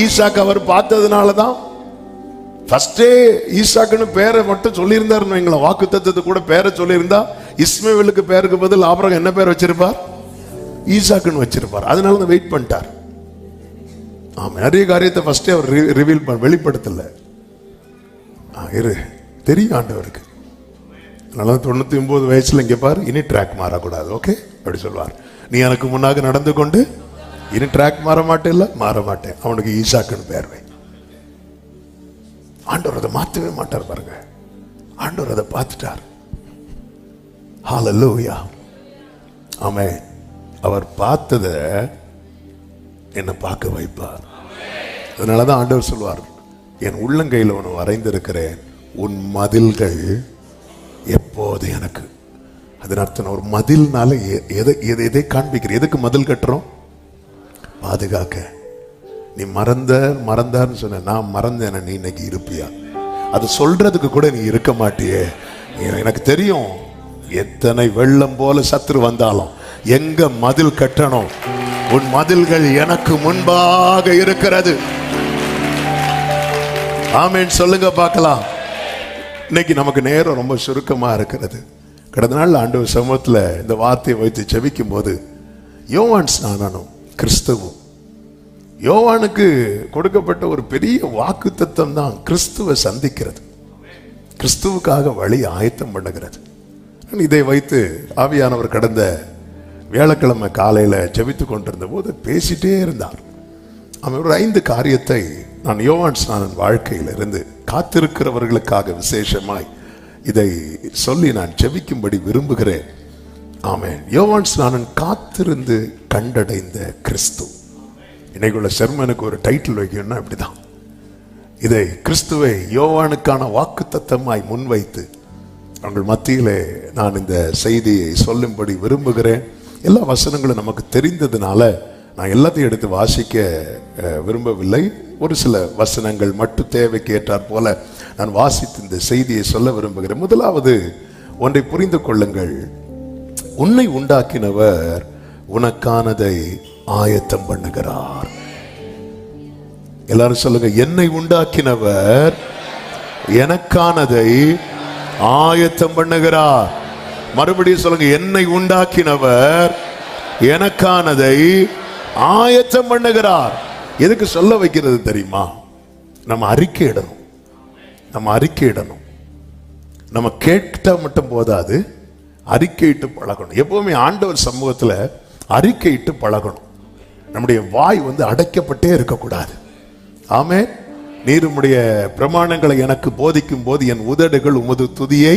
ஈசாக்கு அவர் பார்த்ததுனால தான் ஃபஸ்ட்டே ஈசாக்குன்னு பேரை மட்டும் சொல்லியிருந்தாருன்னு எங்களை வாக்கு தத்துவத்தை கூட பேரை சொல்லியிருந்தா இஸ்மேவலுக்கு பேருக்கு பதில் ஆபரகம் என்ன பேர் வச்சிருப்பார்? ஈசாக்குன்னு வச்சிருப்பார். அதனால தான் வெயிட் பண்ணிட்டார். ஆமாம் நிறைய காரியத்தை ஃபஸ்ட்டே அவர் ரிவீல் பண்ண வெளிப்படுத்தலை. ஆ, இரு. தெரியும் ஆண்டவருக்கு. அதனால தொண்ணூற்றி ஒம்பது வயசில் இங்கே பார் இனி ட்ராக் மாறக்கூடாது ஓகே அப்படி சொல்வார். நீ எனக்கு முன்னாக நடந்து கொண்டு இனி ட்ராக் மாற மாட்டேன் இல்லை மாற மாட்டேன் அவனுக்கு ஈசாக்குன்னு பேர் வை. ஆண்டவர் அதை மாற்றவே மாட்டார் பாருங்க. ஆண்டவர் அதை பார்த்துட்டார். ஹalleluya ஆமே அவர் பார்த்தத என்னை பார்க்க வைப்பார். அதனால தான் ஆண்டவர் சொல்வார் என் உள்ளங்கையில் உன்னை வரைந்திருக்கிறேன். உன் மதில்கள் எப்போது எனக்கு? அதன் அர்த்தம் ஒரு மதில்னால எ- எதை எதை எதை காண்பிக்கிறேன்? எதுக்கு மதில் கட்டுறோம்? பாதுகாக்க. நீ மறந்த மறந்தான்னு சொன்ன நான் மறந்தேன் நீ இன்னைக்கு இருப்பியா? அது சொல்றதுக்கு கூட நீ இருக்க மாட்டியே. எனக்கு தெரியும். எத்தனை வெள்ளம் போல சத்துரு வந்தாலும் எங்க மதில் கட்டணும்? உன் மதில்கள் எனக்கு முன்பாக இருக்கிறது. ஆமேன். சொல்லுங்க பார்க்கலாம். இன்னைக்கு நமக்கு நேரம் ரொம்ப சுருக்கமாக இருக்கிறது. கடந்த நாள் ஆண்டு சமூகத்தில் இந்த வார்த்தையை வைத்து செவிக்கும் போது யோவான் ஸ்நானனும் கிறிஸ்துவும். யோவானுக்கு கொடுக்கப்பட்ட ஒரு பெரிய வாக்கு தத்துவம் தான் கிறிஸ்துவை சந்திக்கிறது. கிறிஸ்துவுக்காக வழி ஆயத்தம் பண்ணுகிறது. இதை வைத்து ஆவியானவர் கடந்த வியாழக்கிழமை காலையில ஜெபித்து கொண்டிருந்த போது பேசிட்டே இருந்தார். அவன் ஒரு ஐந்து காரியத்தை நான் யோவான் ஸ்நானன் வாழ்க்கையிலிருந்து காத்திருக்கிறவர்களுக்காக விசேஷமாய் இதை சொல்லி நான் ஜெபிக்கும்படி விரும்புகிறேன். ஆமேன். யோவான் ஸ்நானன் காத்திருந்து கண்டடைந்த கிறிஸ்து. இன்னைக்குள்ள செர்மனுக்கு ஒரு டைட்டில் வைக்கணும்னா இப்படிதான். இதை கிறிஸ்துவை யோவானுக்கான வாக்கு தத்தமாய் முன்வைத்து அவங்கள் மத்தியிலே நான் இந்த செய்தியை சொல்லும்படி விரும்புகிறேன். எல்லா வசனங்களும் நமக்கு தெரிந்ததுனால நான் எல்லாத்தையும் எடுத்து வாசிக்க விரும்பவில்லை. ஒரு சில வசனங்கள் மட்டும் தேவைக்கு ஏற்றாற் போல நான் வாசித்து இந்த செய்தியை சொல்ல விரும்புகிறேன். முதலாவது ஒன்றை புரிந்து கொள்ளுங்கள். உன்னை உண்டாக்கினவர் உனக்கானதை ஆயத்தம் பண்ணுகிறார். எல்லாரும் சொல்லுங்க என்னை உண்டாக்கினவர் எனக்கானதை ஆயத்தம் பண்ணுகிறார். மறுபடியும் சொல்லுங்க என்னை உண்டாக்கினவர் எனக்கானதை ஆயத்தம் பண்ணுகிறார். எதுக்கு சொல்ல வைக்கிறது தெரியுமா? நம்ம அறிக்கையிடணும் நம்ம அறிக்கையிடணும் நம்ம கேட்டா மட்டும் போதாது. அறிக்கையிட்டு பழகணும். எப்பவுமே ஆண்டவர் சமூகத்தில் அறிக்கையிட்டு பழகணும். நம்முடைய வாய் வந்து அடைக்கப்பட்டே இருக்கக்கூடாது. ஆமே நீருமுடைய பிரமாணங்களை எனக்கு போதிக்கும் போது என் உதடுகள் உமது துதியை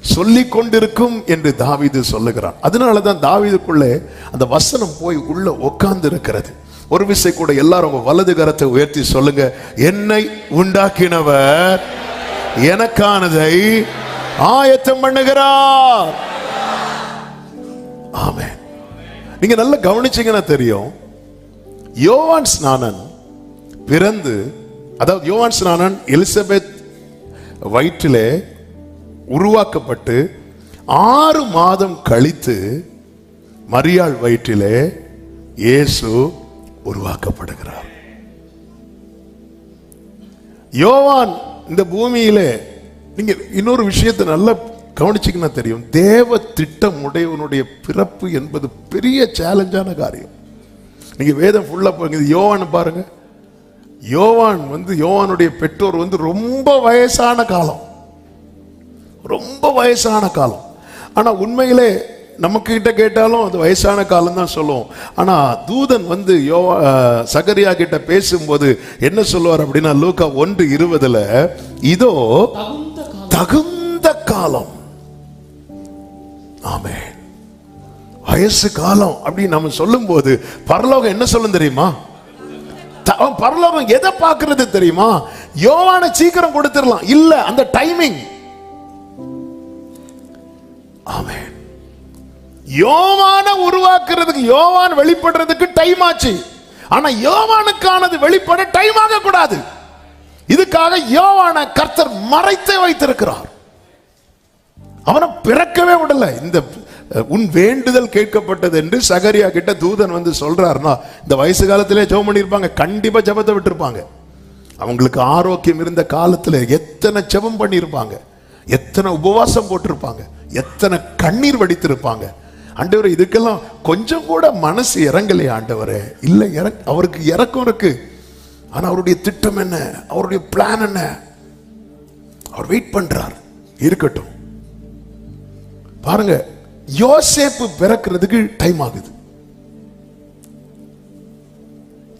சொல்லி கொண்டிருக்கும் என்று தாவிது சொல்லுகிறான். அதனால தான் தாவீதுக்குள்ளே அந்த வசனம் போய் உள்ள உட்கார்ந்து இருக்கிறது ஒரு விசை கூட எல்லாரும் உங்க வலது கரத்தை உயர்த்தி சொல்லுங்க. என்னை உண்டாக்கினவர் எனக்கானதை ஆயத்தம் பண்ணுகிறார். ஆமே நீங்க நல்லா கவனிச்சீங்கன்னா தெரியும். யோவான் ஸ்நானன் பிறந்து அதாவது யோவான் ஸ்நானன் எலிசபெத் வயிற்றிலே உருவாக்கப்பட்டு ஆறு மாதம் கழித்து மரியாள் வயிற்றிலே இயேசு உருவாக்கப்படுகிறார். யோவான் இந்த பூமியிலே நீங்க இன்னொரு விஷயத்தை நல்லா கவனிச்சீங்கன்னா தெரியும். தேவ திட்டம் உடையவனுடைய பிறப்பு என்பது பெரிய சேலஞ்சான காரியம். நீங்கள் வேதம் ஃபுல்லாக போங்க யோவான் பாருங்க. யோவான் வந்து யோவானுடைய பெற்றோர் வந்து ரொம்ப வயசான காலம். ரொம்ப வயசான காலம். ஆனால் உண்மையிலே நமக்கிட்ட கேட்டாலும் அது வயசான காலம் தான் சொல்லுவோம் ஆனால் தூதன் வந்து யோ சகரியா கிட்ட பேசும்போது என்ன சொல்லுவார் அப்படின்னா லூக்கா ஒன்று இருபதுல இதோ தகுந்த காலம். ஆமே வயசு காலம் அப்படின்னு நம்ம சொல்லும்போது பரலோகம் என்ன சொல்லும் தெரியுமா? த- பரலோகம் எதை பார்க்கறது தெரியுமா? யோவான சீக்கிரம் கொடுத்துடலாம். இல்ல அந்த டைமிங் ஆமே யோவான உருவாக்குறதுக்கு யோவான் வெளிப்படுறதுக்கு டைம் ஆச்சு. ஆனா யோவானுக்கானது வெளிப்பட டைம் ஆக கூடாது இதுக்காக யோவான கர்த்தர் மறைத்தே வைத்திருக்கிறார். அவனை பிறக்கவே விடல. இந்த உன் வேண்டுதல் கேட்கப்பட்டது என்று சகரியா கிட்ட தூதன் வந்து சொல்றாருன்னா இந்த வயசு காலத்திலே ஜெபம் பண்ணியிருப்பாங்க கண்டிப்பா ஜெபத்தை விட்டுருப்பாங்க. அவங்களுக்கு ஆரோக்கியம் இருந்த காலத்துல எத்தனை ஜெபம் பண்ணியிருப்பாங்க எத்தனை உபவாசம் போட்டிருப்பாங்க எத்தனை கண்ணீர் வடித்திருப்பாங்க. ஆண்டவர் இதுக்கெல்லாம் கொஞ்சம் கூட மனசு இறங்கலையே ஆண்டவரே. இல்லை இறங் அவருக்கு இறக்கம் இருக்கு. ஆனா அவருடைய திட்டம் என்ன? அவருடைய பிளான் என்ன? அவர் வெயிட் பண்றார். இருக்கட்டும். பாருங்க யோசேப்பு பிறக்கிறதுக்கு டைம் ஆகுது.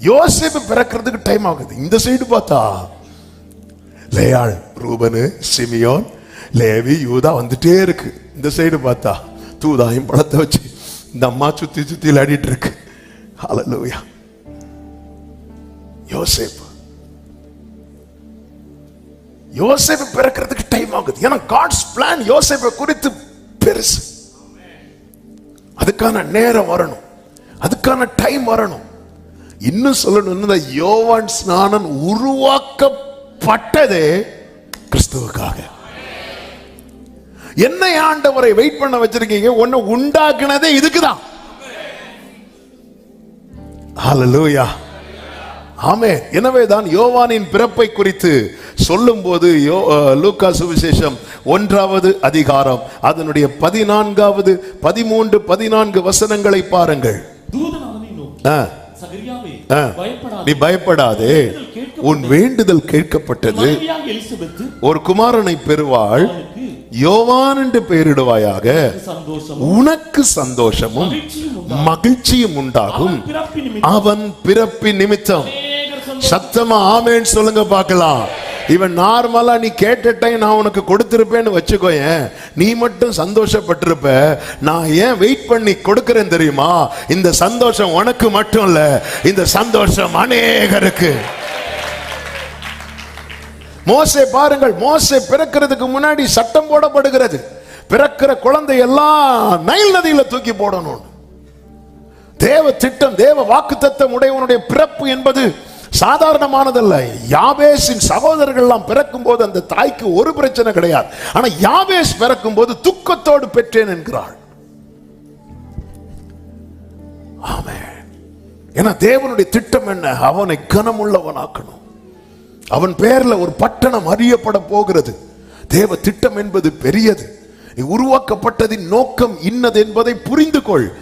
யோசேப்பு பிறக்கிறதுக்கு டைம் ஆகுது. இந்த சைடு பார்த்தா லேயாள் ரூபனு சிமியோன் லேவி யூதா வந்துட்டே இருக்கு. இந்த சைடு பார்த்தா தூதாயும் பழத்தை வச்சு இந்த அம்மா சுத்தி சுத்தி விளையாடிட்டு இருக்கு. அலலூயா யோசேப்பு. யோசேப்பு பிறக்கிறதுக்கு டைம் ஆகுது. ஏன்னா காட்ஸ் பிளான் யோசேப்பை குறித்து பெருசு. அதுக்கான நேரம் வரணும். அதுக்கான டைம் வரணும். இன்னும் சொல்லணும்னா யோவான் ஸ்நானன் உருவாக்கப்பட்டதே கிறிஸ்துவுக்காக. என்னை ஆண்டவரை வெயிட் பண்ண வச்சிருக்கீங்க? ஒன்னு உண்டாக்குனதே இதுக்குதான். ஹalleluya ஆமே எனவேதான் யோவானின் பிறப்பை குறித்து சொல்லும்போது யோ லூக்கா சுவிசேஷம் ஒன்றாவது அதிகாரம் அதனுடைய பதினான்காவது பதிமூன்று பதினான்கு வசனங்களை பாருங்கள். நீ பயப்படாதே. உன் வேண்டுதல் கேட்கப்பட்டது. ஒரு குமாரனை பெறுவாள். யோவான் என்று பெயரிடுவாயாக. உனக்கு சந்தோஷமும் மகிழ்ச்சியும் உண்டாகும். அவன் பிறப்பின் நிமித்தம். சத்தமா ஆமேன்னு சொல்லுங்க பார்க்கலாம். இவன் நார்மலா நீ கேட்ட டைம் நான் உனக்கு கொடுத்திருப்பேன்னு வச்சுக்கோயேன். நீ மட்டும் சந்தோஷப்பட்டிருப்ப. நான் ஏன் வெயிட் பண்ணி கொடுக்கறேன் தெரியுமா? இந்த சந்தோஷம் உனக்கு மட்டும் இல்ல இந்த சந்தோஷம் அநேகருக்கு. மோசை பாருங்கள் மோசை பிறக்கிறதுக்கு முன்னாடி சட்டம் போடப்படுகிறது. பிறக்கிற குழந்தை எல்லாம் நைல் நதியில தூக்கி போடணும். தேவ திட்டம் தேவ வாக்குத்தத்தம் உடையவனுடைய பிறப்பு என்பது சாதாரணமானதல்ல. யாபேஸின் சகோதரர்கள் எல்லாம் பிறக்கும் போது அந்த தாய்க்கு ஒரு பிரச்சனை கிடையாது. ஆனா யாபேஸ் பிறக்கும் போது துக்கத்தோடு பெற்றேன் என்கிறாள். ஆமே ஏன்னா தேவனுடைய திட்டம் என்ன? அவனை கனமுள்ளவனாக்கணும். அவன் பெயர்ல ஒரு பட்டணம் அறியப்பட போகிறது. தேவ திட்டம் என்பது பெரியது. உருவாக்கப்பட்டதின் நோக்கம் இன்னது என்பதை புரிந்து கொள்